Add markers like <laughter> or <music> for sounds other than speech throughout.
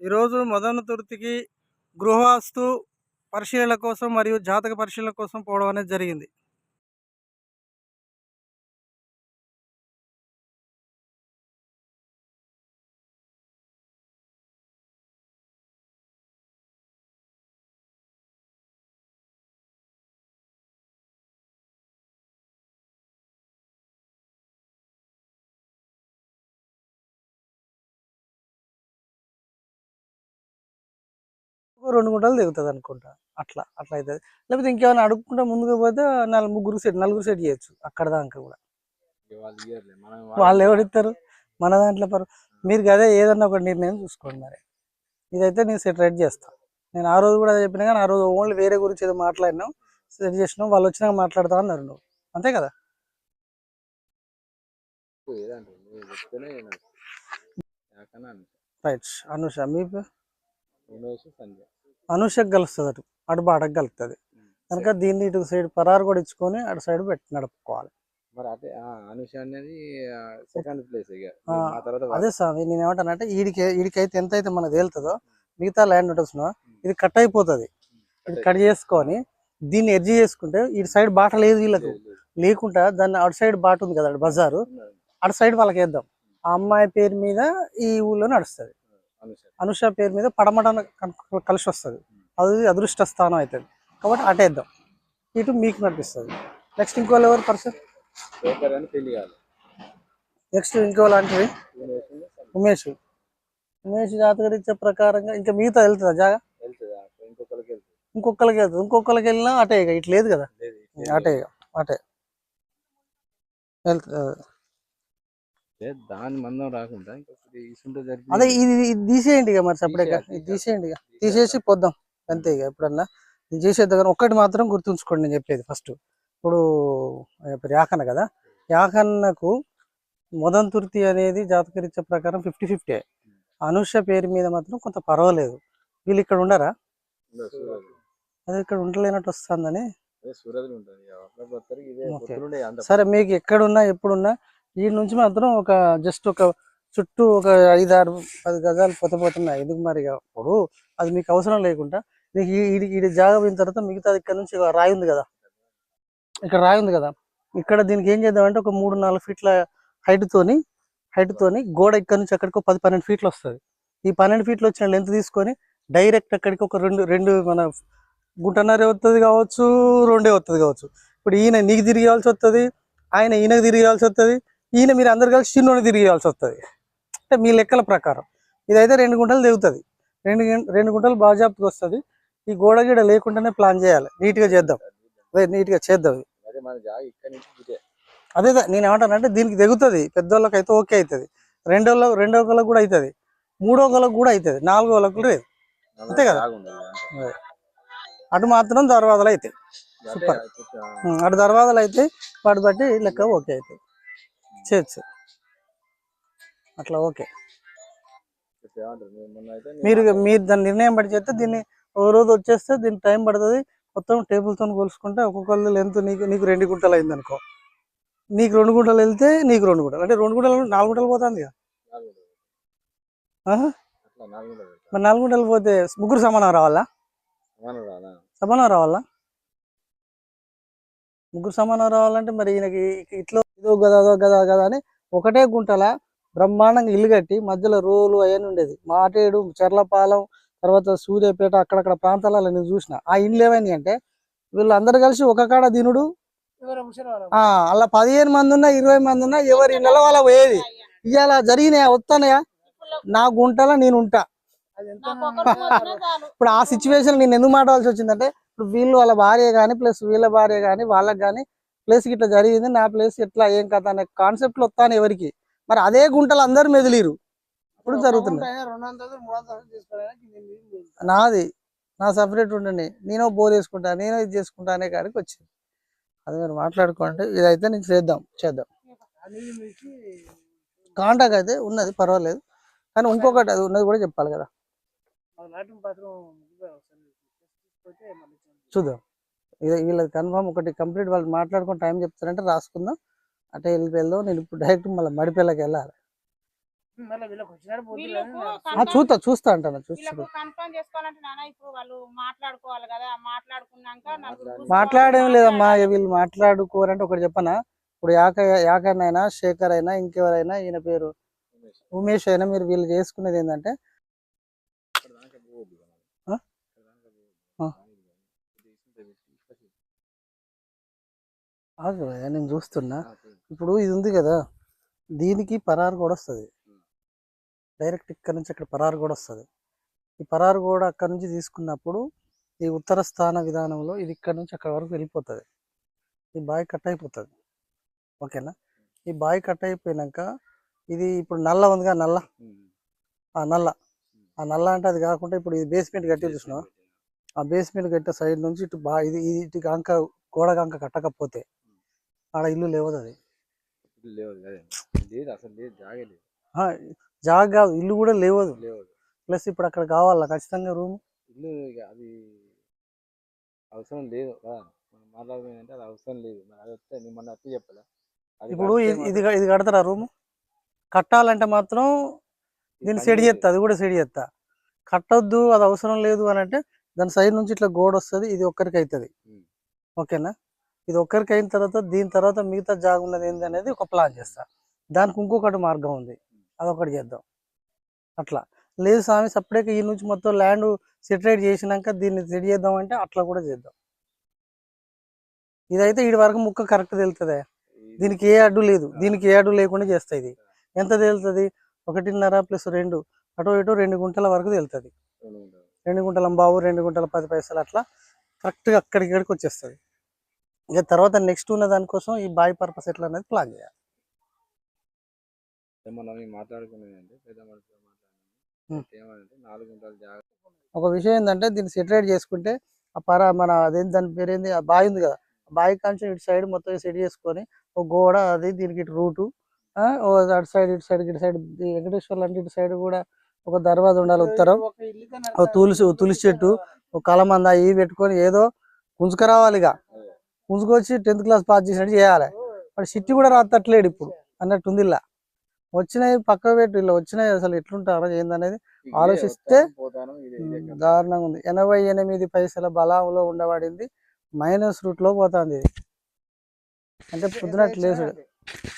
ఈరోజు మదన తుర్తికి గృహవాస్తు పరిశీలన కోసం మరియు జాతక పరిశీలన కోసం పోవడం అనేది జరిగింది. రెండు గుంటలు దిగుతుంది అనుకుంటా. అట్లా అట్లా అవుతుంది లేకపోతే ఇంకేమైనా అడుక్కుంటే ముందుకు పోతే నాలుగు ముగ్గురు సెట్ నలుగురు సెట్ చేయొచ్చు అక్కడ దాకా కూడా. వాళ్ళు ఇయ్యరులే. మనం దాంట్లో పరు మీరు అదే ఏదన్నా ఒక నిర్ణయం చూసుకోండి మరి. ఇదైతే నేను సెట్ రెడీ చేస్తాను నేను ఆ రోజు కూడా చెప్పినా కానీ ఆ రోజు ఓన్లీ వేరే గురించి ఏదో మాట్లాడినాం సెట్ చేసినాం వాళ్ళు వచ్చినాక మాట్లాడతా అన్నారు నువ్వు. అంతే కదా. రైట్ అనుష మీ సంజయ్ అనుషకు కలుస్తుంది అటు అటు బాటకు కలుస్తుంది కనుక దీన్ని ఇటు సైడ్ పరారు కూడా ఇచ్చుకొని అటు సైడ్ పెట్టి నడుపుకోవాలి. మరి అదే అనుష అనేది సెకండ్ ప్లేస్ అదే స్వామి నేను ఏమంటానంటే ఈడికి ఈడికైతే ఎంత అయితే మనకు తేలుతుందో మిగతా ల్యాండ్ ఉంటుంది ఇది కట్ అయిపోతుంది. ఇది కట్ చేసుకొని దీన్ని ఎడ్జి చేసుకుంటే ఇటు సైడ్ బాట లేదు వీళ్ళకు. లేకుండా దాన్ని అటు సైడ్ బాట ఉంది కదా అటు బజారు. అటు సైడ్ వాళ్ళకి వేద్దాం ఆ అమ్మాయి పేరు మీద ఈ ఊళ్ళో నడుస్తుంది. అనుష పేరు మీద పడమట కలిసి వస్తుంది అది అదృష్ట స్థానం అవుతుంది కాబట్టి అటేద్దాం ఇటు మీకు నడిపిస్తుంది. నెక్స్ట్ ఇంకో ఎవరు? పర్సన్ నెక్స్ట్ ఇంకో లాంటివి ఉమేష్. ఉమేష్. ఉమేష్ జాతకరీత్యా ప్రకారంగా ఇంకా మిగతా వెళ్తుందా జాగా? ఇంకొకరికి వెళ్తుంది. ఇంకొకరికి వెళ్ళినా అటే ఇక. ఇటు లేదు కదా. అటే అటే. వెళ్తుంది దాని మందం రాకుండా అదే ఇది తీసేయండి ఇక మరి సపరేట్ తీసేయాలి, ఇది తీసేయండి ఇక. తీసేసి పోద్దాం. అంతే ఇక ఎప్పుడన్నా. ఇది చేసేద్దాం కానీ ఒక్కటి మాత్రం గుర్తుంచుకోండి నేను చెప్పేది ఫస్ట్ ఇప్పుడు యాకన్న కదా. యాకన్నకు మొదన్ తుర్తి అనేది జాతకరీత్య ప్రకారం ఫిఫ్టీ ఫిఫ్టీ అనుష పేరు మీద మాత్రం కొంత పర్వాలేదు. వీళ్ళు ఇక్కడ ఉండరా? అదే ఇక్కడ ఉండలేనట్టు వస్తుందని. సరే మీకు ఎక్కడున్నా ఎప్పుడున్నా ఈ నుంచి మాత్రం ఒక జస్ట్ ఒక చుట్టూ ఒక ఐదు ఆరు పది గజాలు పొతపోతున్నాయి ఎందుకు మరి అప్పుడు అది మీకు అవసరం లేకుండా మీకు ఈ- ఈ జాగా పోయిన తర్వాత మిగతా ఇక్కడ నుంచి రాయి ఉంది కదా. ఇక్కడ రాయి ఉంది కదా. ఇక్కడ దీనికి ఏం చేద్దామంటే ఒక మూడు నాలుగు ఫీట్ల హైట్తోని హైట్తోని హైట్ తోని గోడ ఇక్కడ నుంచి అక్కడికి పది పన్నెండు ఫీట్లు వస్తుంది. ఈ పన్నెండు ఫీట్లు వచ్చిన లెంత్ తీసుకొని డైరెక్ట్ అక్కడికి ఒక రెండు రెండు మన గుంటన్నర వస్తుంది కావచ్చు రెండే వస్తుంది కావచ్చు. ఇప్పుడు ఈయన నీకు తిరిగాల్సి వస్తుంది ఆయన ఈయనకు తిరిగాల్సి వస్తుంది ఈయన మీరు అందరు కలిసి చిన్నోని తిరిగాల్సి వస్తుంది. అంటే మీ లెక్కల ప్రకారం. ఇదైతే రెండు గుంటలు దిగుతుంది రెండు రెండు గుంటలు బాజాప్కి వస్తుంది. ఈ గోడ గీడ లేకుండానే ప్లాన్ చేయాలి. నీట్గా చేద్దాం. అదే నీట్గా చేద్దాం. అదే నేను ఏమంటానంటే దీనికి దిగుతుంది పెద్దోళ్ళకి అయితే ఓకే అవుతుంది రెండో రెండో వాళ్ళకి కూడా అవుతుంది మూడో వాళ్ళకి కూడా అవుతుంది నాలుగో వాళ్ళకి లేదు. అంతే కదా? అటు మాత్రం దర్వాజలు అవుతాయి సూపర్. అటు దర్వాజలు అయితే వాటి బట్టి లెక్క ఓకే అవుతుంది చేయొచ్చు. అట్లా ఓకే. మీరు మీరు దాని నిర్ణయం బట్టి చేస్తే దీన్ని ఓ రోజు వచ్చేస్తే దీనికి టైం పడుతుంది. మొత్తం టేబుల్తో కొలుసుకుంటే ఒక్కొక్కళ్ళు లెంత్ నీకు నీకు రెండు గుంటలు అయింది అనుకో. నీకు రెండు గుంటలు వెళ్తే నీకు రెండు గుంటలు. అంటే రెండు గుంటలు నాలుగు గుంటలు పోతుంది కదా? నాలుగు మరి నాలుగు గుంటలు పోతే ముగ్గురు సమానం రావాలా? సమానం రావాలా? ముగ్గురు సమానం రావాలంటే మరి ఈయనకి ఇట్లా ఇదో గదా అదో గదా గదా అని ఒకటే గుంటల బ్రహ్మాండంగా ఇల్లు కట్టి మధ్యలో రోలు అవన్నీ ఉండేది. మాటేడు చెర్లపాలెం తర్వాత సూర్యాపేట అక్కడక్కడ ప్రాంతాలలో నేను చూసిన. ఆ ఇండ్లు ఏమైనాయి అంటే వీళ్ళందరూ కలిసి ఒక కాడ దినుడు ఆ అలా పదిహేను మంది ఉన్నా ఇరవై మంది ఉన్నా ఎవరి ఇళ్ళలో వాళ్ళ పోయేది. ఇవాళ జరిగినాయా? వస్తానయా నా గుంటల నేను ఉంటా. <laughs> ఇప్పుడు ఆ సిచ్యువేషన్ నేను ఎందుకు మాట్లాడాల్సి వచ్చిందంటే ఇప్పుడు వీళ్ళు వాళ్ళ భార్య కానీ ప్లస్ వీళ్ళ భార్య కానీ వాళ్ళకి కానీ ప్లేస్ ఇట్లా జరిగింది నా ప్లేస్ ఎట్లా ఏం కథ అనే కాన్సెప్ట్లో వస్తాను ఎవరికి. మరి అదే గుంటలు అందరు మెదిలిరు. ఇప్పుడు జరుగుతుంది నాది నా సపరేట్ ఉండండి నేను బోర్ వేసుకుంటా నేను ఇది చేసుకుంటా అనే కాడికి వచ్చింది. అది మీరు మాట్లాడుకోండి. ఇదైతే నేను చేద్దాం చేద్దాం. కాంటాక్ట్ అయితే ఉన్నది పర్వాలేదు. కానీ ఇంకొకటి అది ఉన్నది కూడా చెప్పాలి కదా. చూద్దాం. వీళ్ళది కన్ఫామ్ ఒకటి కంప్లీట్ వాళ్ళు మాట్లాడుకుని టైం చెప్తారంటే రాసుకుందాం. అటే వెళ్ళి వెళ్దాం. నేను ఇప్పుడు డైరెక్ట్ మళ్ళీ మడిపల్లికి వెళ్ళాలి. వీళ్ళకి వీళ్ళకు చూస్తా చూస్తా అంటాను చూస్తా. వీళ్ళకు కన్ఫర్మ్ చేసుకోవాలంటే నాన్న ఇప్పుడు వాళ్ళు మాట్లాడుకోవాలి కదా. మాట్లాడుకున్నాక నలుగురు కూర్చోవాలి, మాట్లాడేం లేదమ్మా వీళ్ళు మాట్లాడుకోరంటే ఒకటి చెప్పనా? ఇప్పుడు యాక యాకర్ అయినా శేఖర్ అయినా ఇంకెవరైనా ఈయన పేరు ఉమేష్. అయినా మీరు వీళ్ళు చేసుకునేది ఏంటంటే ఇక్కడ దాకా పోవద్దు కదా. ఆ? ఇక్కడ దాకా పోవద్దు. ఆ. ఇది ఇసుంటే పెట్టి ఇసుక నేను చూస్తున్నా. ఇప్పుడు ఇది ఉంది కదా దీనికి పరారు కూడా వస్తుంది. డైరెక్ట్ ఇక్కడ నుంచి అక్కడ పరారు కూడా వస్తుంది. ఈ పరారు కూడా అక్కడ నుంచి తీసుకున్నప్పుడు ఈ ఉత్తర స్థాన విధానంలో ఇది ఇక్కడ నుంచి అక్కడ వరకు వెళ్ళిపోతుంది. ఈ బావి కట్ అయిపోతుంది. ఓకేనా? ఈ బావి కట్ అయిపోయినాక ఇది ఇప్పుడు నల్ల ఉందిగా నల్ల. ఆ నల్ల. ఆ నల్ల అంటే అది కాకుండా ఇప్పుడు ఇది బేస్మెంట్ కట్టి చూసినావా? ఆ బేస్మెంట్ కట్టే సైడ్ నుంచి ఇటు బా ఇది ఇది ఇటు గంక గోడ గంక కట్టకపోతే ఆడ ఇల్లు లేవదు అది. ఇప్పుడు లేవు అదే లేదు అసలు లేదు జాగే లేదు జాగ కాదు ఇల్లు కూడా లేవదు. లేవు ప్లస్ ఇప్పుడు అక్కడ కావాలా ఖచ్చితంగా రూమ్? ఇల్లు ఇక అది అవసరం లేదు కదా? మనం అది అవసరం లేదు. మరి అది వస్తే నేను మొన్న ఇప్పుడు ఇది- ఇది కడతారా రూమ్? కట్టాలంటే మాత్రం దీన్ని చేయదు. చేస్తా అది కూడా సెడి చేస్తా కట్టొద్దు అది అవసరం లేదు అని అంటే దాని సైడ్ నుంచి ఇట్లా గోడ వస్తుంది ఇది ఒక్కరికి అవుతుంది. ఓకేనా? ఇది ఒక్కరికి అయిన తర్వాత దీని తర్వాత మిగతా జాగ ఉన్నది ఏంది అనేది ఒక ప్లాన్ చేస్తా. దానికి ఇంకొకటి మార్గం ఉంది. అదొకటి చేద్దాం. అట్లా. లేదు స్వామి సపరేట్గా ఈ నుంచి మొత్తం ల్యాండ్ సెటరేట్ చేసినాక దీన్ని సెట్ చేద్దాం అంటే అట్లా కూడా చేద్దాం. ఇదైతే వీడి వరకు ముక్క కరెక్ట్ తెలుస్తుంది దీనికి ఏ అడ్డు లేదు. దీనికి ఏ అడ్డు లేకుండా చేస్తాయి ఇది. ఎంత తేలుతుంది? ఒకటిన్నర ప్లస్ రెండు. అటు ఇటు రెండు గుంటల వరకు తేలుతుంది. రెండు రెండు గుంటల బావు రెండు గుంటల పది పైసలు అట్లా. కరెక్ట్గా అక్కడికి ఇక్కడికి వచ్చేస్తుంది. ఇక తర్వాత నెక్స్ట్ ఉన్న దానికోసం ఈ బాయ్ పర్పస్ ఎట్లా అనేది ప్లాన్ చేయాలి. ఒక విషయం ఏంటంటే దీన్ని సెటరేట్ చేసుకుంటే ఆ పర మన అదేంటి దాని పేరు ఏంది? ఆ బావి ఉంది కదా. ఆ బావి కాంచి ఇటు సైడ్ మొత్తం సెట్ చేసుకొని ఒక గోడ అది దీనికి ఇటు రూటు అటు సైడ్ ఇటు సైడ్ ఇటు సైడ్ వెంకటేశ్వర్లు అంటే ఇటు సైడ్ కూడా ఒక దర్వాజా ఉండాలి ఉత్తరం ఒక తులసి తులసి చెట్టు ఒక కలమంద ఇవి పెట్టుకొని ఏదో ఉంచుకురావాలి ఇక. ఉంచుకొచ్చి టెన్త్ క్లాస్ పాస్ చేసినట్టు చేయాలి. వాడు సిట్టి కూడా రాత్తట్లేడు ఇప్పుడు అన్నట్టు ఉంది ఇలా వచ్చినాయి పక్క పెట్టు ఇలా వచ్చినాయి అసలు ఎట్లుంటారో ఏందనేది ఆలోచిస్తే. దారుణంగా ఉంది. ఎనభై ఎనిమిది పైసల బలంలో ఉండబడింది మైనస్ రూట్లో పోతుంది ఇది. అంటే పొద్దునట్లు లేచుడు.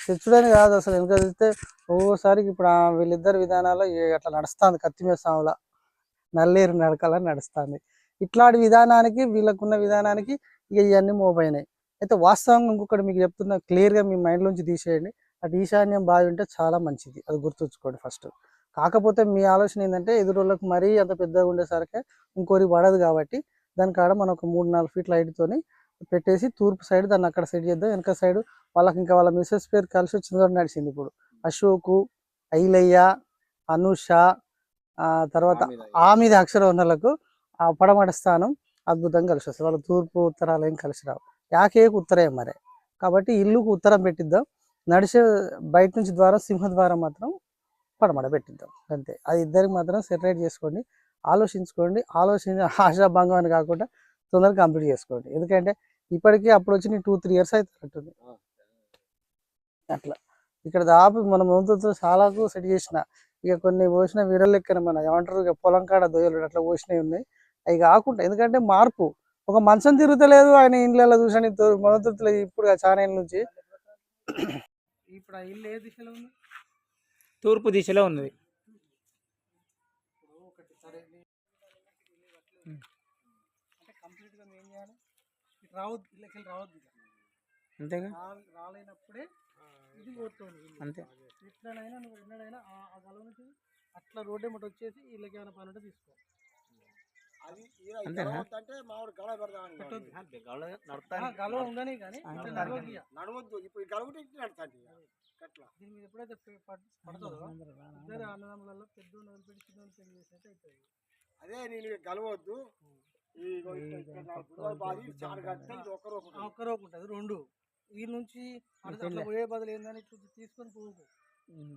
తెచ్చుడని కాదు అసలు వెనుక చూస్తే ఒక్కోసారికి ఇప్పుడు వీళ్ళిద్దరి విధానాలు అట్లా నడుస్తుంది కత్తిమీద సాముల. నల్లేరు నడకలా నడుస్తుంది. ఇట్లాంటి విధానానికి వీళ్ళకున్న విధానానికి ఇక ఇవన్నీ మోపైనాయి అయితే వాస్తవంగా ఇంకొకటి మీకు చెప్తున్నా clear గా మీ మైండ్ నుంచి తీసేయండి. అటు ఈశాన్యం బావి ఉంటే చాలా మంచిది అది గుర్తుంచుకోండి ఫస్ట్. కాకపోతే మీ ఆలోచన ఏంటంటే ఎదురోళ్ళకి మరీ అంత పెద్దగా ఉండేసరికి ఇంకోరి పడదు కాబట్టి దాని కాడ మనం ఒక మూడు నాలుగు ఫీట్ల హైట్తోని పెట్టేసి తూర్పు సైడ్ దాన్ని అక్కడ సెట్ చేద్దాం. వెనక సైడ్ వాళ్ళకి ఇంకా వాళ్ళ మిస్సెస్ పేరు కలిసి వచ్చిన చోట నడిచింది ఇప్పుడు. అశోకు ఐలయ్య అనుష తర్వాత ఆ మీద ఆ మీద అక్షరం ఉన్నలకు ఆ పడమట స్థానం అద్భుతంగా కలిసి వస్తుంది. వాళ్ళ తూర్పు ఉత్తరాలు ఏం కలిసి రావు. యాకేకు ఉత్తరే మరే. కాబట్టి ఇల్లుకు ఉత్తరం పెట్టిద్దాం. నడిచే బయట నుంచి ద్వారం సింహద్వారం మాత్రం పడమట పెట్టిద్దాం. అంతే. అది ఇద్దరికి మాత్రం సెపరేట్ చేసుకోండి. ఆలోచించుకోండి. ఆలోచించి ఆశాభంగం అని కాకుండా తొందరగా కంప్లీట్ చేసుకోండి. ఎందుకంటే ఇప్పటికీ అప్పుడు వచ్చి టూ త్రీ ఇయర్స్ అవుతున్నట్టుంది అట్లా. ఇక్కడ దాపు మన ముందుతో చాలాకు సెట్ చేసిన. ఇక కొన్ని పోసిన వీరలు లెక్కన మన ఏమంటారు? ఇక పొలం కాడ దొయ్యలు అట్లా పోసినవి ఉన్నాయి. అవి కాకుండా ఎందుకంటే మార్పు. ఒక మంచం తిరుగుతలేదు ఆయన ఇండ్లలో చూసాను మొదటి ఇప్పుడు ఆ చాలా ఏళ్ళ నుంచి. ఇప్పుడు ఆ ఇల్లు ఏ దిశలో ఉంది? తూర్పు దిశలో ఉన్నది. ఒకటి సరే అంటే కంప్లీట్గా ఏం చేయాలి? ఇటు రావద్దు ఇళ్ళకి రావద్దు. అంతేగా? రాలేనప్పుడే ఇది పోతుంది. అంతే. ఎట్లనైనా నువ్వు ఎన్నడైనా ఆ ఆ గల నుంచి అట్లా రోడ్డు ఏమిటి వచ్చేసి వీళ్ళకి ఏమైనా పని ఉంటే అంతేనా? పెట్టొద్దు. ఆ, గలవ ఉండని కానీ నడవద్దు. ఇప్పుడు గలవటి నడతాండి అట్లా దీని మీద ఎప్పుడైతే పడుతుందో ఇద్దరు అన్నదమ్ములలో పెద్ద వదిలిపెట్టి చిన్న పెళ్ళి చేసినట్టు అవుతుంది అదే నేను గలవద్దు. ఈ ఇగో ఇక్కడ- ఇక్కడ నా గుర్రాల బాది చాడు కడితే ఇది ఒక రూపం ఆ ఒక్క రోపు ఉంటుంది రెండు. ఈ నుంచి అట్లా పోయే బదులు ఏందని తీసుకొని పోకు.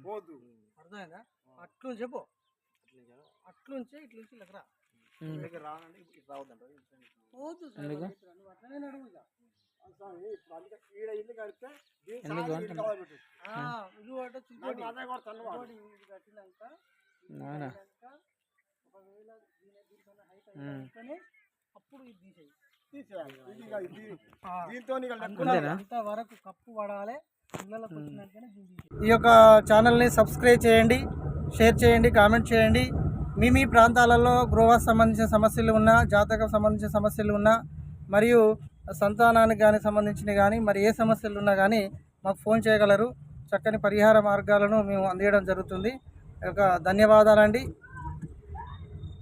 పోదు. అర్థమైందా? అట్లు చెప్పు. అట్లుంచి ఇట్లుంచి ఇట్లా అప్పుడు ఇది తీసేయి. కప్పు పడాలి. ఈ యొక్క ఛానల్ని సబ్స్క్రైబ్ చేయండి షేర్ చేయండి కామెంట్ చేయండి. మీ మీ ప్రాంతాలలో గృహ సంబంధించిన సమస్యలు ఉన్నా జాతకం సంబంధించిన సమస్యలు ఉన్నా మరియు సంతానానికి కానీ సంబంధించినవి కానీ మరి ఏ సమస్యలు ఉన్నా కానీ మాకు ఫోన్ చేయగలరు. చక్కని పరిహార మార్గాలను మేము అందించడం జరుగుతుంది. ఒక ధన్యవాదాలండి.